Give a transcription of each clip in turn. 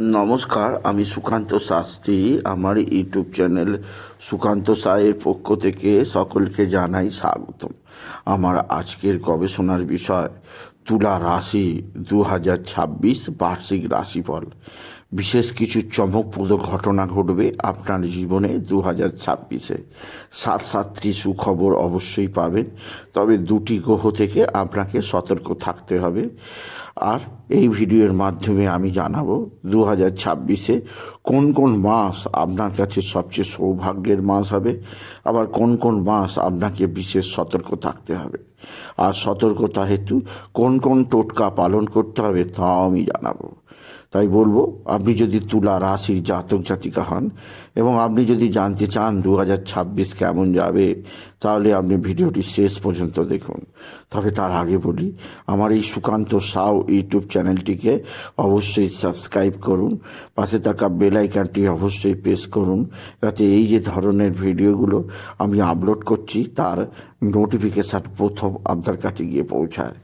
নমস্কার, আমি সুকান্ত শাস্ত্রী। আমার ইউটিউব চ্যানেল সুকান্ত সায়ের পক্ষ থেকে সকলকে জানাই স্বাগতম। আমার আজকের গবেষণার বিষয়, তুলা রাশি দু হাজার ছাব্বিশ বার্ষিক রাশিফল। বিশেষ কিছু চমকপ্রদ ঘটনা ঘটবে আপনার জীবনে দু হাজার ছাব্বিশে। সাত সাতটি সুখবর অবশ্যই পাবেন, তবে দুটি গ্রহ থেকে আপনাকে সতর্ক থাকতে হবে। আর এই ভিডিওর মাধ্যমে আমি জানাব দু হাজার ছাব্বিশে কোন কোন মাস আপনার কাছে সবচেয়ে সৌভাগ্যের মাস হবে, আবার কোন কোন মাস আপনাকে বিশেষ সতর্ক থাকতে হবে। আর সতর্কতা হেতু কোন কোন টোটকা পালন করতে হবে তাও আমি জানাব। তাই বলব আপনি যদি তুলা রাশির জাতক জাতিকা হন এবং আপনি যদি জানতে চান দু হাজার ছাব্বিশ কেমন যাবে, তাহলে আপনি ভিডিওটি শেষ পর্যন্ত দেখুন। তবে তার আগে বলি, আমার এই সুকান্ত সাউ ইউটিউব চ্যানেলটিকে অবশ্যই সাবস্ক্রাইব করুন, পাশে থাকা বেল আইকনটি অবশ্যই প্রেস করুন, যাতে এই যে ধরনের ভিডিওগুলো আমি আপলোড করছি, তার নোটিফিকেশান প্রথম আপনার কাছে গিয়ে পৌঁছায়।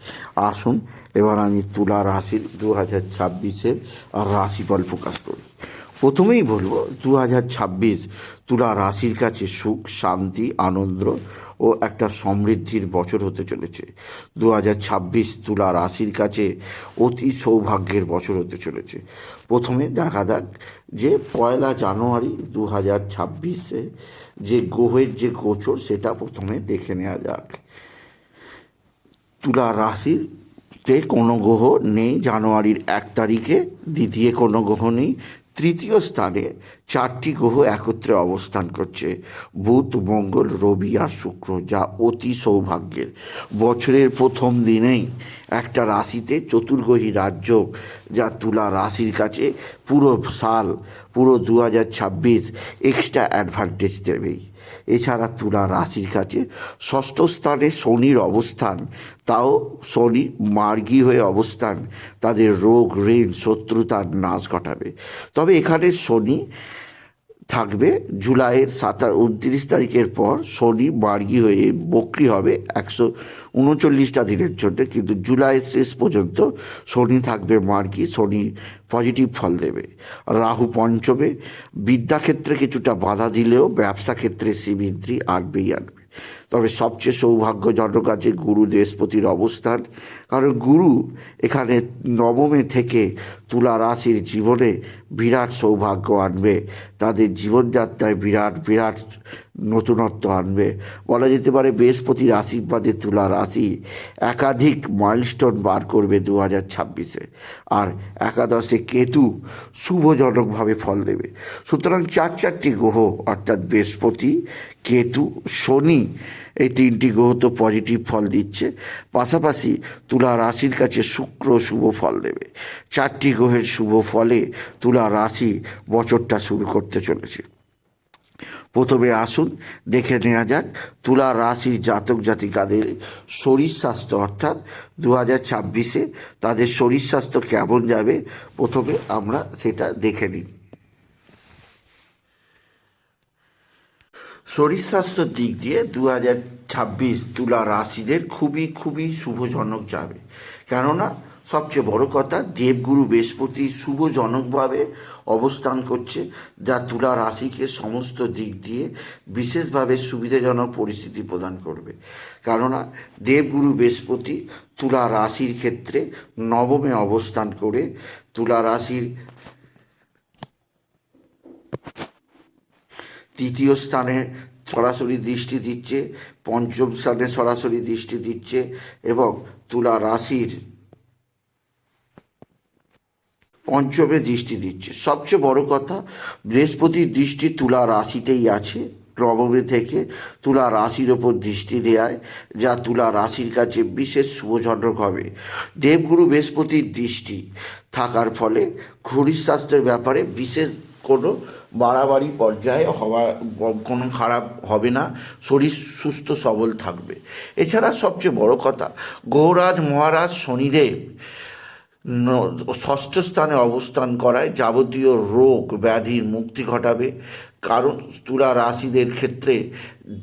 আসুন, এবার আমি তুলা রাশির দু হাজার ছাব্বিশের রাশিফল প্রকাশ করি। প্রথমেই বলব দু হাজার ছাব্বিশ তুলা রাশির কাছে সুখ, শান্তি, আনন্দ ও একটা সমৃদ্ধির বছর হতে চলেছে। দু হাজার ছাব্বিশ তুলা রাশির কাছে অতি সৌভাগ্যের বছর হতে চলেছে। প্রথমে দেখা যাক যে পয়লা জানুয়ারি দু হাজার ছাব্বিশে যে গ্রহের যে গোচর সেটা প্রথমে দেখে নেওয়া যাক। তুলা রাশির তে কোনো গ্রহ নেই, জানুয়ারির এক তারিখে, দ্বিতীয় কোনো গ্রহ নেই তৃতীয় স্থানে চারটি গ্রহ একত্রে অবস্থান করছে। বুধ, মঙ্গল, রবি আর শুক্র, যা অতি সৌভাগ্যের। বছরের প্রথম দিনেই একটা রাশিতে চতুর্গ্রহী রাজ্য, যা তুলা রাশির কাছে পুরো সাল, পুরো দু হাজার ছাব্বিশ এক্সট্রা অ্যাডভান্টেজ দেবেই এছাড়া তুলা রাশির কাছে ষষ্ঠ স্থানে শনির অবস্থান, তাও শনি মার্গী হয়ে অবস্থান, তাদের রোগ, ঋণ, শত্রুতার নাশ ঘটাবে। তবে এখানে শনি থাকবে। জুলাইয়ের সাতা উনত্রিশ তারিখের পর শনি মার্গি হয়ে বক্রি হবে একশো উনচল্লিশটা দিনের জন্য। কিন্তু জুলাইয়ের শেষ পর্যন্ত শনি থাকবে মার্গি, শনি পজিটিভ ফল দেবে। রাহু পঞ্চমে, বিদ্যাক্ষেত্রে কিছুটা বাধা দিলেও ব্যবসা ক্ষেত্রে শ্রীবৃদ্ধি আনবেই আনবে তবে সবচেয়ে সৌভাগ্যজনক আছে গুরু দেশপতির অবস্থান। কারণ গুরু এখানে নবমে থেকে তুলা রাশির জীবনে বিরাট সৌভাগ্য আনবে। তাদের জীবনযাত্রায় বিরাট বিরাট নতুনত্ব আনবে। বলা যেতে পারে বৃহস্পতির আশীর্বাদে তুলা রাশি একাধিক মাইলস্টোন বার করবে দু হাজার ছাব্বিশে। আর একাদশে কেতু শুভজনকভাবে ফল দেবে। সুতরাং চার চারটি গ্রহ, অর্থাৎ বৃহস্পতি, কেতু, শনি এই তিনটি গ্রহ তো পজিটিভ ফল দিচ্ছে। পাশাপাশি তুলা রাশির কাছে শুক্র শুভ ফল দেবে। চারটি গ্রহের শুভ ফলে তুলা রাশি বছরটা শুরু করতে চলেছে। প্রথমে আসুন, দেখে নেওয়া যাক। তুলা রাশির জাতক জাতিকাদের শরীর স্বাস্থ্য, অর্থাৎ দু হাজার ছাব্বিশে তাদের শরীর স্বাস্থ্য কেমন যাবে? প্রথমে আমরা সেটা দেখে নিই। শরীর স্বাস্থ্যের দিক দিয়ে দু হাজার ছাব্বিশ তুলা রাশিদের খুবই খুবই শুভজনক যাবে। কেননা, সবচেয়ে বড় কথা, দেবগুরু বৃহস্পতি শুভজনকভাবে অবস্থান করছে, যা তুলা রাশিকে সমস্ত দিক দিয়ে বিশেষভাবে সুবিধাজনক পরিস্থিতি প্রদান করবে। কেননা, দেবগুরু বৃহস্পতি তুলা রাশির ক্ষেত্রে নবমে অবস্থান করে তুলা রাশির তৃতীয় স্থানে সরাসরি দৃষ্টি দিচ্ছে, পঞ্চম স্থানে সরাসরি দৃষ্টি দিচ্ছে এবং তুলা রাশির পঞ্চমে দৃষ্টি দিচ্ছে। সবচেয়ে বড় কথা বৃহস্পতির দৃষ্টি তুলা রাশিতেই আছে, নবমে থেকে তুলা রাশির ওপর দৃষ্টি দেয় যা তুলা রাশির কাছে বিশেষ শুভজনক হবে। দেবগুরু বৃহস্পতির দৃষ্টি থাকার ফলে ঘড়ির স্বাস্থ্যের ব্যাপারে বিশেষ কোনো বাড়াবাড়ি পর্যায়ে হওয়ার কোনো খারাপ হবে না, শরীর সুস্থ সবল থাকবে। এছাড়া সবচেয়ে বড় কথা, গৌরাজ মহারাজ শনিদেব ষষ্ঠ স্থানে অবস্থান করায় যাবতীয় রোগ ব্যাধির মুক্তি ঘটাবে। কারণ তুলা রাশিদের ক্ষেত্রে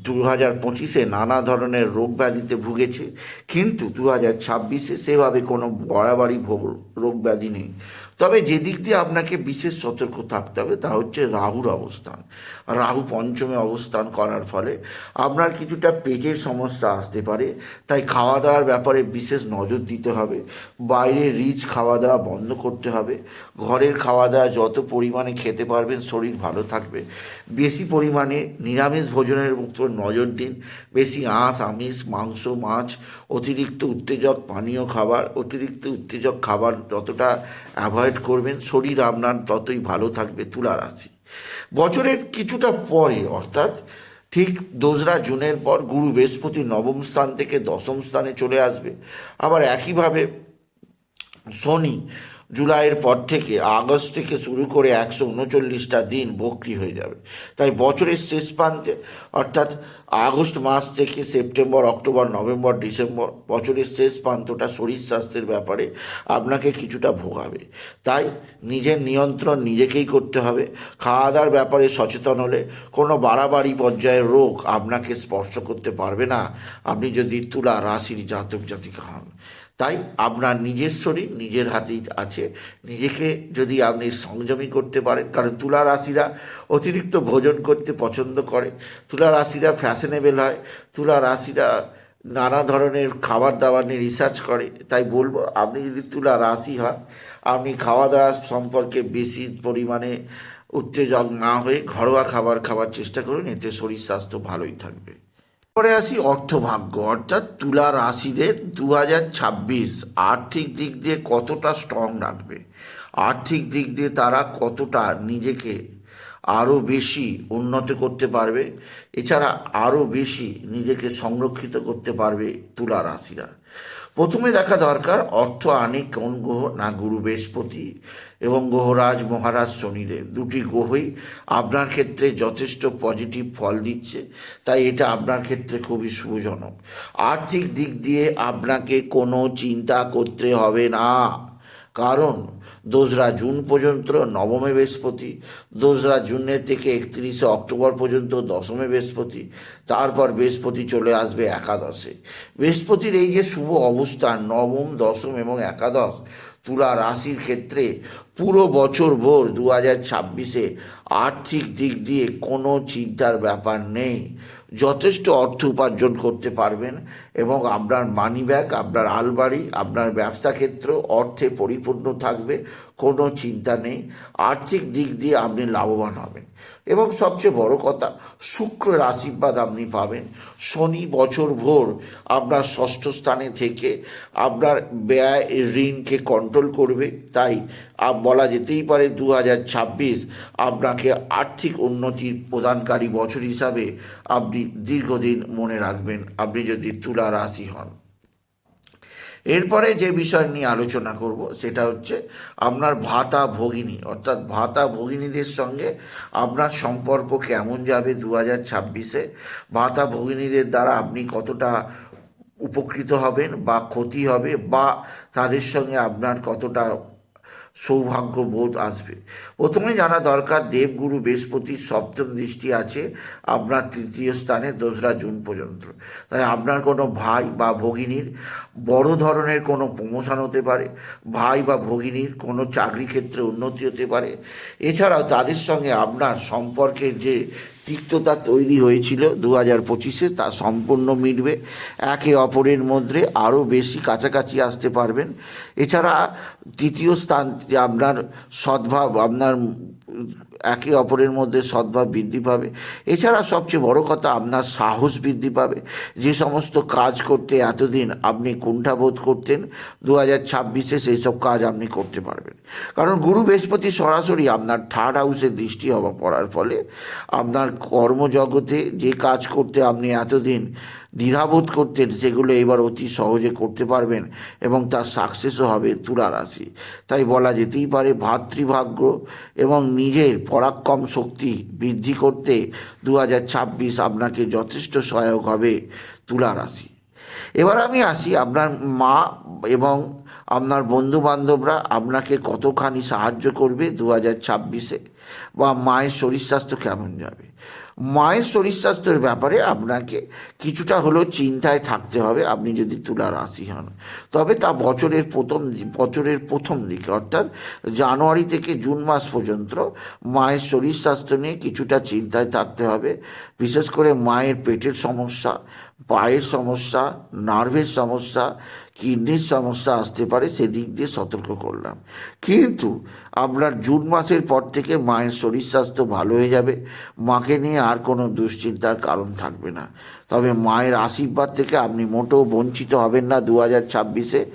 দু হাজার পঁচিশে নানা ধরনের রোগ ব্যাধিতে ভুগেছে, কিন্তু দু হাজার ছাব্বিশে সেভাবে কোনো বাড়াবাড়ি ভোগ, রোগ ব্যাধি নেই। তবে যে দিক দিয়ে আপনাকে বিশেষ সতর্ক থাকতে হবে, তা হচ্ছে রাহুর অবস্থান। রাহু পঞ্চমে অবস্থান করার ফলে আপনার কিছুটা পেটের সমস্যা আসতে পারে, তাই খাওয়া দাওয়ার ব্যাপারে বিশেষ নজর দিতে হবে। বাইরে রিচ খাওয়া দাওয়া বন্ধ করতে হবে। ঘরের খাওয়া দাওয়া যত পরিমাণে খেতে পারবেন, শরীর ভালো থাকবে। বেশি পরিমাণে নিরামিষ ভোজনের উপর নজর দিন। বেশি আঁশ, আমিষ, মাংস, মাছ, অতিরিক্ত উত্তেজক পানীয় খাবার, অতিরিক্ত উত্তেজক খাবার যতটা অ্যাভয়েড করবেন, শরীর আপনার ততই ভালো থাকবে তুলা রাশি। বছরের কিছুটা পরে, অর্থাৎ ঠিক দোসরা জুনের পর গুরু বৃহস্পতি নবম স্থান থেকে দশম স্থানে চলে আসবে। আবার একইভাবে শনি জুলাইয়ের পর থেকে আগস্ট থেকে শুরু করে একশো উনচল্লিশটা দিন বক্রি হয়ে যাবে। তাই বছরের শেষ প্রান্তে, অর্থাৎ আগস্ট মাস থেকে সেপ্টেম্বর, অক্টোবর, নভেম্বর, ডিসেম্বর, বছরের শেষ প্রান্তটা শরীর স্বাস্থ্যের ব্যাপারে আপনাকে কিছুটা ভোগাবে। তাই নিজের নিয়ন্ত্রণ নিজেকেই করতে হবে। খাওয়া দাওয়ার ব্যাপারে সচেতন হলে কোনো বাড়াবাড়ি পর্যায়ের রোগ আপনাকে স্পর্শ করতে পারবে না। আপনি যদি তুলা রাশির জাতক জাতিকা হন। তাই আপনার নিজের শরীর নিজের হাতেই আছে। নিজেকে যদি আপনি সংযমী করতে পারেন, কারণ তুলা রাশিরা অতিরিক্ত ভোজন করতে পছন্দ করে। তুলা রাশিরা ফ্যাশনেবেল হয়। তুলা রাশিরা নানা ধরনের খাবার দাবার নিয়ে রিসার্চ করে। তাই বলব, আপনি যদি তুলা রাশি হন, আপনি খাওয়া দাওয়া সম্পর্কে বেশি পরিমাণে উত্তেজক না হয়ে ঘরোয়া খাবার খাওয়ার চেষ্টা করুন, এতে শরীর স্বাস্থ্য ভালোই থাকবে। পরে আসি অর্থভাগ্য। অর্থাৎ তুলা রাশিদের দু হাজার ছাব্বিশ আর্থিক দিক দিয়ে কতটা স্ট্রং রাখবে? আর্থিক দিক দিয়ে তারা কতটা নিজেকে আরও বেশি উন্নত করতে পারবে? এছাড়া আরও বেশি নিজেকে সংরক্ষিত করতে পারবে তুলা রাশিরা। প্রথমে দেখা দরকার অর্থ আনে কোন গ্রহ, না গুরু বৃহস্পতি এবং গ্রহরাজ, মহারাজ, শনিদেব। দুটি গ্রহই আপনার ক্ষেত্রে যথেষ্ট পজিটিভ ফল দিচ্ছে, তাই এটা আপনার ক্ষেত্রে খুবই শুভজনক। আর্থিক দিক দিয়ে আপনাকে কোনো চিন্তা করতে হবে না। কারণ দোসরা জুন পর্যন্ত নবমে বৃহস্পতি, দোসরা জুনের থেকে একত্রিশে অক্টোবর পর্যন্ত দশমে বৃহস্পতি, তারপর বৃহস্পতি চলে আসবে একাদশে। বৃহস্পতির এই যে শুভ অবস্থান নবম, দশম এবং একাদশ তুলা রাশির ক্ষেত্রে পুরো বছর ভোর দু হাজার ছাব্বিশে আর্থিক দিক দিয়ে কোনো চিন্তার ব্যাপার নেই। যথেষ্ট অর্থ উপার্জন করতে পারবেন এবং আপনার মানি ব্যাগ আপনার আলমারি, আপনার ব্যবসা ক্ষেত্র অর্থে পরিপূর্ণ থাকবে। কোনো চিন্তা নেই। আর্থিক দিক দিয়ে আপনি লাভবান হবেন। এবং সবচেয়ে বড় কথা শুক্রের আশীর্বাদ আপনি পাবেন। শনি বছর ভোর আপনার ষষ্ঠ স্থানে থেকে আপনার ব্যয় ঋণকে কন্ট্রোল করবে। তাই বলা যেতেই পারে দু হাজার ছাব্বিশ আপনাকে আর্থিক উন্নতির প্রদানকারী বছর হিসাবে আপনি দীর্ঘদিন মনে রাখবেন। আপনি যদি তুলা রাশি হন। এরপরে যে বিষয় নিয়ে আলোচনা করব, সেটা হচ্ছে আপনার ভাতা ভগিনী, অর্থাৎ ভাতা ভগিনীদের সঙ্গে আপনার সম্পর্ক কেমন যাবে দু হাজার ছাব্বিশে? ভাতা ভগিনীদের দ্বারা আপনি কতটা উপকৃত হবেন বা ক্ষতি হবে বা তাদের সঙ্গে আপনার কতটা সৌভাগ্য বোধ আসবে। প্রথমে জানা দরকার, দেবগুরু বৃহস্পতির সপ্তম দৃষ্টি আছে আপনার তৃতীয় স্থানে, দোসরা জুন পর্যন্ত। তাই আপনার কোনো ভাই বা ভগিনীর বড় ধরনের কোনো প্রমোশন হতে পারে, ভাই বা ভগিনীর কোনো চাকরি ক্ষেত্রে উন্নতি হতে পারে। এছাড়াও তাদের সঙ্গে আপনার সম্পর্কের যে তিক্ততা তৈরি হয়েছিল দু হাজার পঁচিশে, তা সম্পূর্ণ মিটবে। একে অপরের মধ্যে আরও বেশি কাছাকাছি আসতে পারবেন। এছাড়া তৃতীয় স্থান আপনার সদ্ভাব, আপনার একে অপরের মধ্যে সদ্ভাব বৃদ্ধি পাবে। এছাড়া সবচেয়ে বড় কথা, আপনার সাহস বৃদ্ধি পাবে। যে সমস্ত কাজ করতে এতদিন আপনি কুণ্ঠাবোধ করতেন দু হাজার ছাব্বিশে সেই সব কাজ আপনি করতে পারবেন। কারণ গুরু বৃহস্পতি সরাসরি আপনার থার্ড হাউসে দৃষ্টি হওয়া পড়ার ফলে আপনার কর্মজগতে যে কাজ করতে আপনি এতদিন দ্বিধাবোধ করতেন সেগুলো এবার অতি সহজে করতে পারবেন এবং তার সাকসেসও হবে তুলা রাশি। তাই বলা যেতেই পারে ভাতৃভাগ্য এবং নিজের পরাক্রম শক্তি বৃদ্ধি করতে দু হাজার ছাব্বিশ আপনাকে যথেষ্ট সহায়ক হবে তুলা রাশি। এবার আমি আসি আপনার মা এবং আপনার বন্ধু বান্ধবরা আপনাকে কতখানি সাহায্য করবে দু হাজার ছাব্বিশে বা মায়ের শরীর স্বাস্থ্য কেমন যাবে? মায়ের শরীর স্বাস্থ্যের ব্যাপারে আপনাকে কিছুটা হলেও চিন্তায় থাকতে হবে, আপনি যদি তুলা রাশি হন। তবে তা বছরের প্রথম বছরের প্রথম দিকে, অর্থাৎ জানুয়ারি থেকে জুন মাস পর্যন্ত মায়ের শরীর স্বাস্থ্য নিয়ে কিছুটা চিন্তায় থাকতে হবে। বিশেষ করে মায়ের পেটের সমস্যা পায়ের সমস্যা, নার্ভের সমস্যা, কিডনির সমস্যা আসতে পারে, সেদিক দিয়ে সতর্ক করলাম। কিন্তু আপনার জুন মাসের পর থেকে মায়ের শরীর স্বাস্থ্য ভালো হয়ে যাবে। মাকে নিয়ে আর কোনো দুশ্চিন্তার কারণ থাকবে না। তবে মায়ের আশীর্বাদ থেকে আপনি মোটেও বঞ্চিত হবেন না দু হাজার ছাব্বিশে।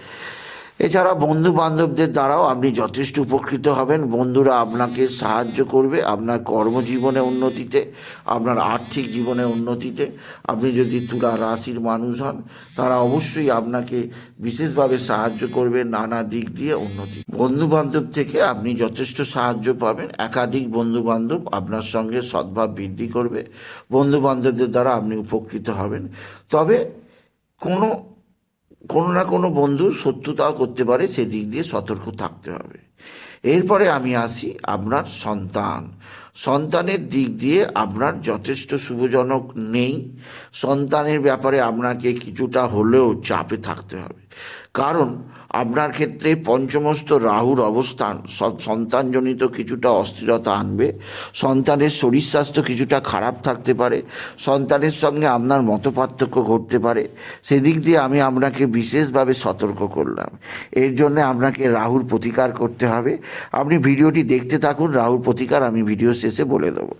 এছাড়া বন্ধু বান্ধবদের দ্বারাও আপনি যথেষ্ট উপকৃত হবেন। বন্ধুরা আপনাকে সাহায্য করবে আপনার কর্মজীবনে উন্নতিতে, আপনার আর্থিক জীবনে উন্নতিতে। আপনি যদি তুলা রাশির মানুষ হন, তারা অবশ্যই আপনাকে বিশেষভাবে সাহায্য করবে নানা দিক দিয়ে উন্নতি। বন্ধু বান্ধব থেকে আপনি যথেষ্ট সাহায্য পাবেন। একাধিক বন্ধু বান্ধব আপনার সঙ্গে সদ্ভাব বৃদ্ধি করবে। বন্ধু বান্ধবদের দ্বারা আপনি উপকৃত হবেন। তবে কোনো কোনো না কোনো বন্ধু শত্রুতাও করতে পারে, সেদিক দিয়ে সতর্ক থাকতে হবে। এরপরে আমি আসি আপনার সন্তান। সন্তানের দিক দিয়ে আপনার যথেষ্ট শুভজনক নেই। সন্তানের ব্যাপারে আপনাকে কিছুটা হলেও চাপে থাকতে হবে। কারণ আপনার ক্ষেত্রে পঞ্চমস্ত রাহুর অবস্থান সন্তানজনিত কিছুটা অস্থিরতা আনবে, সন্তানের শরীর স্বাস্থ্য কিছুটা খারাপ থাকতে পারে, সন্তানের সঙ্গে আপনার মত পার্থক্য ঘটতে পারে। সেদিক দিয়ে আমি আপনাকে বিশেষভাবে সতর্ক করলাম। এর জন্য আপনাকে রাহুর প্রতিকার করতে হবে। আপনি ভিডিওটি দেখতে থাকুন, রাহুর প্রতিকার আমি ভিডিও শেষে বলে দেবো।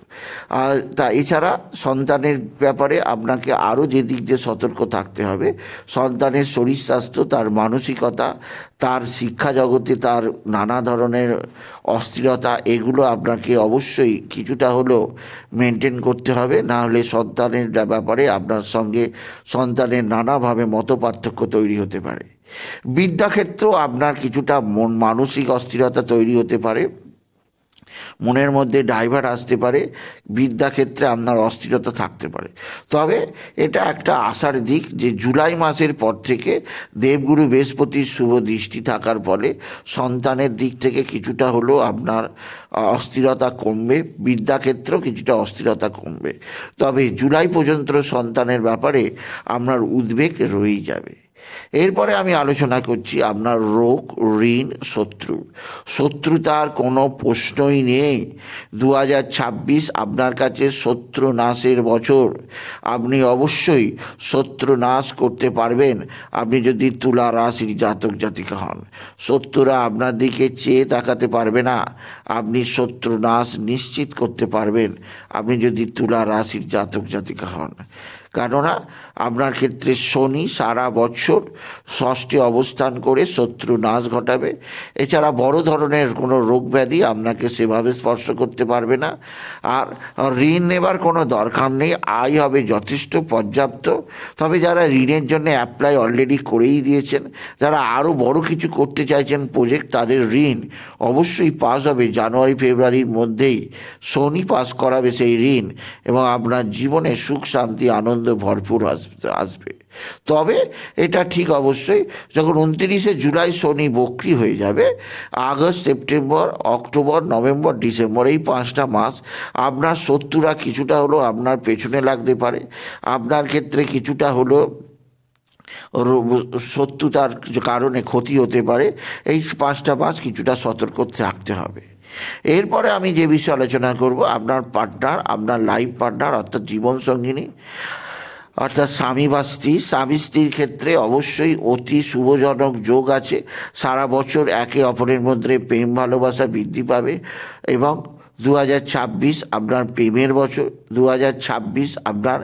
আর তা এছাড়া সন্তানের ব্যাপারে আপনাকে আরও যে দিক দিয়ে সতর্ক থাকতে হবে, সন্তানের শরীর স্বাস্থ্য, তার মানসিকতা, তার শিক্ষা জগতে তার নানা ধরনের অস্থিরতা, এগুলো আপনাকে অবশ্যই কিছুটা হলেও মেনটেন করতে হবে। না হলে সন্তানের ব্যাপারে আপনার সঙ্গে সন্তানের নানাভাবে মতপার্থক্য তৈরি হতে পারে। বিদ্যাক্ষেত্র আপনার কিছুটা মন মানসিক অস্থিরতা তৈরি হতে পারে। মনের মধ্যে ড্রাইভার আসতে পারে, বিদ্যাক্ষেত্রে আপনার অস্থিরতা থাকতে পারে। তবে এটা একটা আশার দিক যে জুলাই মাসের পর থেকে দেবগুরু বৃহস্পতির শুভ দৃষ্টি থাকার ফলে সন্তানের দিক থেকে কিছুটা হলেও আপনার অস্থিরতা কমবে, বিদ্যাক্ষেত্রেও কিছুটা অস্থিরতা কমবে। তবে জুলাই পর্যন্ত সন্তানের ব্যাপারে আপনার উদ্বেগ রয়েই যাবে। এরপরে আমি আলোচনা করছি আপনার রোগ, ঋণ, শত্রু। শত্রুতার কোনো প্রশ্নই নেই। দু হাজার ছাব্বিশ আপনার কাছে শত্রু নাশের বছর। আপনি অবশ্যই শত্রু নাশ করতে পারবেন। আপনি যদি তুলা রাশির জাতক জাতিকা হন, শত্রুরা আপনার দিকে চেয়ে তাকাতে পারবে না। আপনি শত্রু নাশ নিশ্চিত করতে পারবেন। আপনি যদি তুলা রাশির জাতক জাতিকা হন। কেননা আপনার ক্ষেত্রে শনি সারা বছর ষষ্ঠে অবস্থান করে শত্রু নাশ ঘটাবে। এছাড়া বড় ধরনের কোনো রোগ ব্যাধি আপনাকে সেভাবে স্পর্শ করতে পারবে না। আর ঋণ নেবার কোনো দরকার নেই, আয় হবে যথেষ্ট, পর্যাপ্ত। তবে যারা ঋণের জন্য অ্যাপ্লাই অলরেডি করেই দিয়েছেন, যারা আরও বড় কিছু করতে চাইছেন প্রজেক্ট তাদের ঋণ অবশ্যই পাস হবে। জানুয়ারি, ফেব্রুয়ারির মধ্যেই শনি পাস করাবে সেই ঋণ এবং আপনার জীবনে সুখ, শান্তি, আনন্দ ভরপুর আসবে। আসবে। তবে এটা ঠিক অবশ্যই, যখন উনত্রিশে জুলাই শনি বক্রি হয়ে যাবে, August, September, October, November, December, এই পাঁচটা মাস আপনার শত্রুরা কিছুটা হলেও আপনার পেছনে লাগতে পারে। আপনার ক্ষেত্রে কিছুটা হলেও রো- শত্রুতার কারণে ক্ষতি হতে পারে। এই পাঁচটা মাস কিছুটা সতর্ক থাকতে হবে। এরপরে আমি যে বিষয়ে আলোচনা করব, আপনার পার্টনার আপনার লাইফ পার্টনার অর্থাৎ জীবনসঙ্গিনী অর্থাৎ স্বামী বা স্ত্রী, স্বামী স্ত্রীর ক্ষেত্রে অবশ্যই অতি শুভজনক যোগ আছে। সারা বছর একে অপরের মধ্যে প্রেম, ভালোবাসা বৃদ্ধি পাবে এবং দু হাজার ছাব্বিশ আপনার প্রেমের বছর দু হাজার ছাব্বিশ আপনার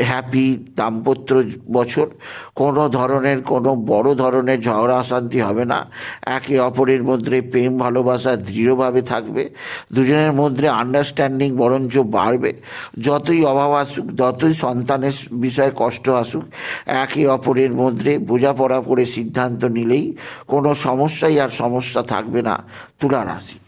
হ্যাপি দাম্পত্য বছর। কোনো ধরনের, কোনো বড় ধরনের ঝগড়া অশান্তি হবে না। একে অপরের মধ্যে প্রেম, ভালোবাসা দৃঢ়ভাবে থাকবে। দুজনের মধ্যে আন্ডারস্ট্যান্ডিং বরঞ্চ বাড়বে। যতই অভাব আসুক, যতই সন্তানের বিষয়ে কষ্ট আসুক, একে অপরের মধ্যে বোঝাপড়া করে সিদ্ধান্ত নিলেই কোনো সমস্যাই আর সমস্যা থাকবে না। তুলা রাশি।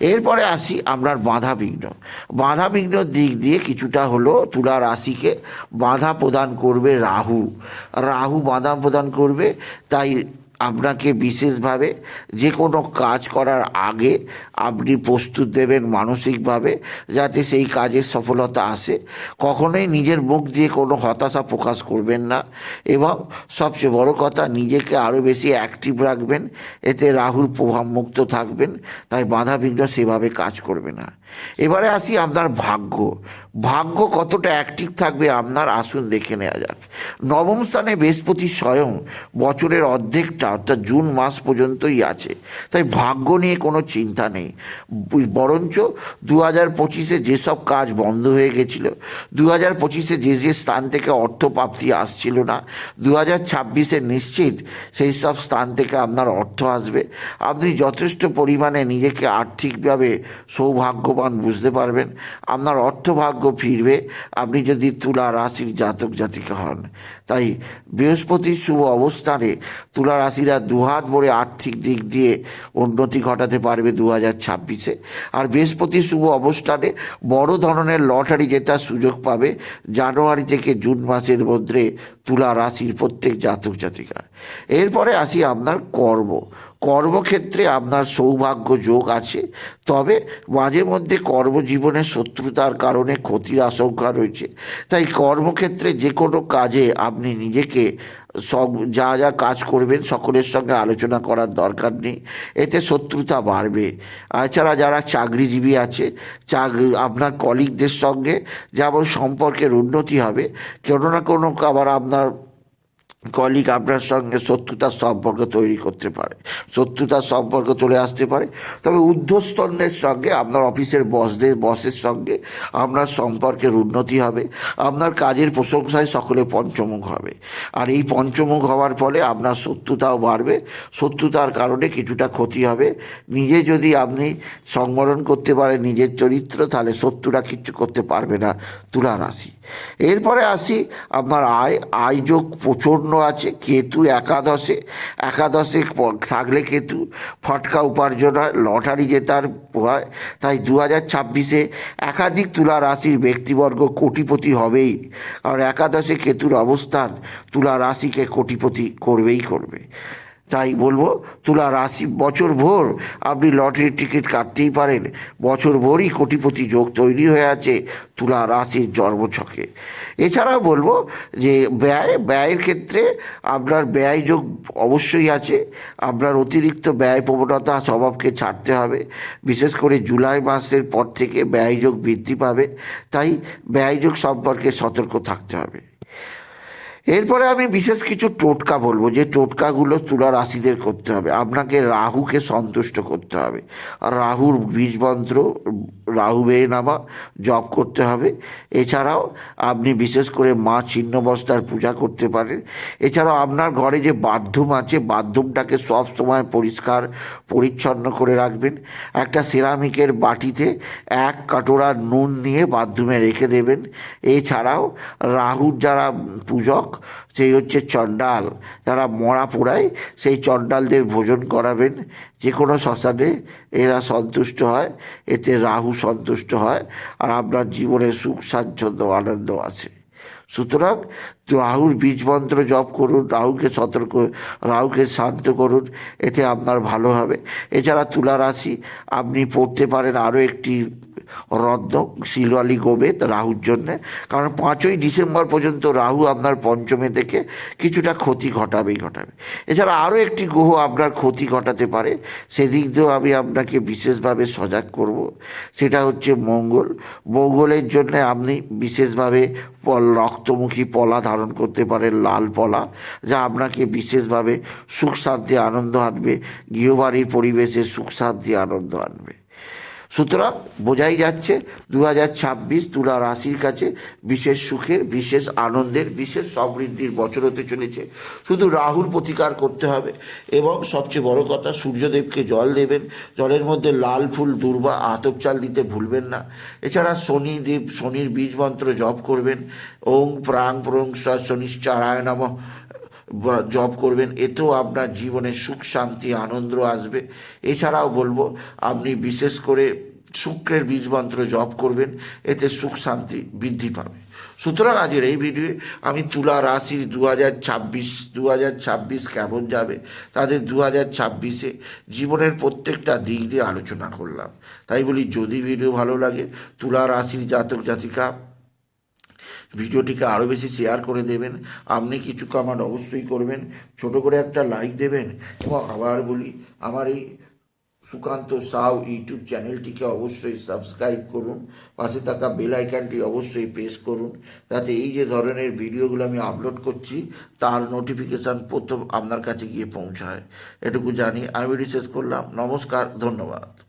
এরপরে আসি আপনার বাঁধা বিঘ্ন। বাঁধা বিঘ্নর দিক দিয়ে কিছুটা হলো তুলা রাশিকে বাঁধা প্রদান করবে রাহু। রাহু বাঁধা প্রদান করবে, তাই আপনাকে বিশেষভাবে যে কোনো কাজ করার আগে আপনি প্রস্তুত দেবেন মানসিকভাবে, যাতে সেই কাজের সফলতা আসে। কখনোই নিজের মুখ দিয়ে কোনো হতাশা প্রকাশ করবেন না এবং সবচেয়ে বড় কথা, নিজেকে আরও বেশি অ্যাক্টিভ রাখবেন। এতে রাহুর প্রভাব মুক্ত থাকবেন, তাই বাধা বিঘ্ন সেভাবে কাজ করবে না। এবারে আসি আপনার ভাগ্য। ভাগ্য কতটা অ্যাক্টিভ থাকবে আপনার আসুন দেখে নেওয়া যাক। নবম স্থানে বৃহস্পতি স্বয়ং বছরের অর্ধেকটা অর্থাৎ জুন মাস পর্যন্তই আছে। তাই ভাগ্য নিয়ে কোনো চিন্তা নেই। বরঞ্চ দু হাজার পঁচিশে যেসব কাজ বন্ধ হয়ে গেছিল দু হাজার পঁচিশে যে যে স্থান থেকে অর্থ প্রাপ্তি আসছিল না দু হাজার ছাব্বিশে নিশ্চিত সেই সব স্থান থেকে আপনার অর্থ আসবে। আপনি যথেষ্ট পরিমাণে নিজেকে আর্থিকভাবে সৌভাগ্যবান বুঝতে পারবেন। আপনার অর্থভাগ্য ফিরবে। আপনি যদি তুলা রাশির জাতক জাতিকা হন। তাই বৃহস্পতির শুভ অবস্থানে তুলা রাশিরা দুহাত ভরে আর্থিক দিক দিয়ে উন্নতি ঘটাতে পারবে দু হাজার ছাব্বিশে। আর বৃহস্পতির শুভ অবস্থানে বড় ধরনের লটারি জেতার সুযোগ পাবে জানুয়ারি থেকে জুন মাসের মধ্যে তুলা রাশির প্রত্যেক জাতক জাতিকা। এরপরে আসি আপনার কর্ম। কর্মক্ষেত্রে আপনার সৌভাগ্য যোগ আছে। তবে মাঝে মধ্যে কর্মজীবনে শত্রুতার কারণে ক্ষতির আশঙ্কা রয়েছে। তাই কর্মক্ষেত্রে যে কোনো কাজে আপনি নিজেকে সব যা যা কাজ করবেন সকলের সঙ্গে আলোচনা করার দরকার নেই। এতে শত্রুতা বাড়বে। এছাড়া যারা চাকরিজীবী আছে চাকরি আপনার কলিগদের সঙ্গে যেমন সম্পর্কের উন্নতি হবে কোনো না কোনো আবার আপনার কলিগ আপনার সঙ্গে শত্রুতার সম্পর্ক তৈরি করতে পারে, শত্রুতার সম্পর্ক চলে আসতে পারে। তবে ঊর্ধ্বস্তনদের সঙ্গে, আপনার অফিসের বসদের, বসের সঙ্গে আপনার সম্পর্কের উন্নতি হবে, আপনার কাজের প্রশংসায় সকলে পঞ্চমুখ হবে। আর এই পঞ্চমুখ হওয়ার ফলে আপনার শত্রুতাও বাড়বে, শত্রুতার কারণে কিছুটা ক্ষতি হবে। নিজে যদি আপনি সংবরণ করতে পারেন নিজের চরিত্র, তাহলে শত্রুরা কিচ্ছু করতে পারবে না, তুলা রাশি। এরপরে আসি আপনার আয় আয় যোগ প্রচণ্ড আছে, কেতু একাদশে একাদশে থাকলে কেতু, ফটকা উপার্জন হয়, লটারি জেতার হয়, তাই দু হাজার ছাব্বিশে একাধিক তুলা রাশির ব্যক্তিবর্গ কোটিপতি হবেই আর একাদশে কেতুর অবস্থান তুলা রাশিকে কোটিপতি করবেই করবে। তাই বলব, তুলা রাশি বছর ভোর আপনি লটারির টিকিট কাটতেই পারেন। বছর ভোরই কোটিপতি যোগ তৈরি হয়ে আছে তুলা রাশির জন্মছকে। এছাড়াও বলব যে ব্যয়, ব্যয়ের ক্ষেত্রে আপনার ব্যয় যোগ অবশ্যই আছে। আপনার অতিরিক্ত ব্যয় প্রবণতা স্বভাবকে ছাড়তে হবে। বিশেষ করে জুলাই মাসের পর থেকে ব্যয় যোগ বৃদ্ধি পাবে। তাই ব্যয় যোগ সম্পর্কে সতর্ক থাকতে হবে। এরপরে আমি বিশেষ কিছু টোটকা বলব, যে টোটকাগুলো তুলা রাশিদের করতে হবে। আপনাকে রাহুকে সন্তুষ্ট করতে হবে। আর রাহুর বীজমন্ত্র, রাহু বেয়ে নামা, জপ করতে হবে। এছাড়াও আপনি বিশেষ করে মা ছিন্নবস্তার পূজা করতে পারেন। এছাড়াও আপনার ঘরে যে বাথরুম আছে, বাথরুমটাকে সব সময় পরিষ্কার, পরিচ্ছন্ন করে রাখবেন। একটা সিরামিকের বাটিতে এক কাটোরা নুন নিয়ে বাথরুমে রেখে দেবেন। এছাড়াও রাহুর যারা পূজক সেই হচ্ছে চণ্ডাল। যারা মরা পোড়ায়, সেই চণ্ডালদের ভোজন করাবেন। যে কোনো শ্মশানে এরা সন্তুষ্ট হয়, এতে রাহু সন্তুষ্ট হয়, আর আপনার জীবনে সুখ, স্বাচ্ছন্দ্য, আনন্দ আছে। সুতরাং রাহুর বীজ মন্ত্র জপ করুন, রাহুকে সতর্ক, রাহুকে শান্ত করুন, এতে আপনার ভালো হবে। এছাড়া তুলা রাশি, আপনি পড়তে পারেন আরও একটি রত্ন শিলওয়ালি গোবেদ রাহুর জন্যে। কারণ পাঁচই ডিসেম্বর পর্যন্ত রাহু আপনার পঞ্চমে থেকে কিছুটা ক্ষতি ঘটাবেই ঘটাবে। এছাড়া আরও একটি গ্রহ আপনার ক্ষতি ঘটাতে পারে। সেদিক দিয়েও আমি আপনাকে বিশেষভাবে সজাগ করব। সেটা হচ্ছে মঙ্গল। মঙ্গলের জন্য আপনি বিশেষভাবে রক্তমুখী পলা ধারণ করতে পারেন, লাল পলা, যা আপনাকে বিশেষভাবে সুখ শান্তি, আনন্দ আনবে। গৃহবাড়ির পরিবেশে সুখ শান্তি, আনন্দ আনবে। সুতরাং বোঝাই যাচ্ছে দু হাজার ছাব্বিশ তুলা রাশির কাছে বিশেষ সুখের, বিশেষ আনন্দের, বিশেষ সমৃদ্ধির বছর হতে চলেছে। শুধু রাহুর প্রতিকার করতে হবে এবং সবচেয়ে বড় কথা, সূর্যদেবকে জল দেবেন। জলের মধ্যে লাল ফুল, দুর্বা, আতপ চাল দিতে ভুলবেন না। এছাড়া শনিদেব, শনির বীজ মন্ত্র জপ করবেন। ওং প্রাং প্রং শনিশ্চারায় জব করবেন, এতেও আপনার জীবনে সুখ, শান্তি, আনন্দ আসবে। এছাড়াও বলব, আপনি বিশেষ করে শুক্রের বীজ মন্ত্র জপ করবেন, এতে সুখ, শান্তি বৃদ্ধি পাবে। সুতরাং আজের এই ভিডিওয়ে আমি তুলা রাশির দু হাজার ছাব্বিশ দু হাজার ছাব্বিশ কেমন যাবে, তাদের দু হাজার ছাব্বিশে জীবনের প্রত্যেকটা দিক নিয়ে আলোচনা করলাম। তাই বলি, যদি ভিডিও ভালো লাগে, তুলা রাশির জাতক জাতিকা ভিডিওটিকে আরও বেশি শেয়ার করে দেবেন। আপনি কিছু কমেন্ট অবশ্যই করবেন, ছোট করে একটা লাইক দেবেন এবং আবার বলি, আমার এই সুকান্ত সাউ ইউটিউব চ্যানেলটিকে অবশ্যই সাবস্ক্রাইব করুন, পাশে থাকা বেল আইকনটি অবশ্যই প্রেস করুন, যাতে এই যে ধরনের ভিডিওগুলো আমি আপলোড করছি, তার নোটিফিকেশান প্রথম আপনার কাছে গিয়ে পৌঁছায়। এটুকু জানি, আমি রিসার্চ করলাম, নমস্কার, ধন্যবাদ।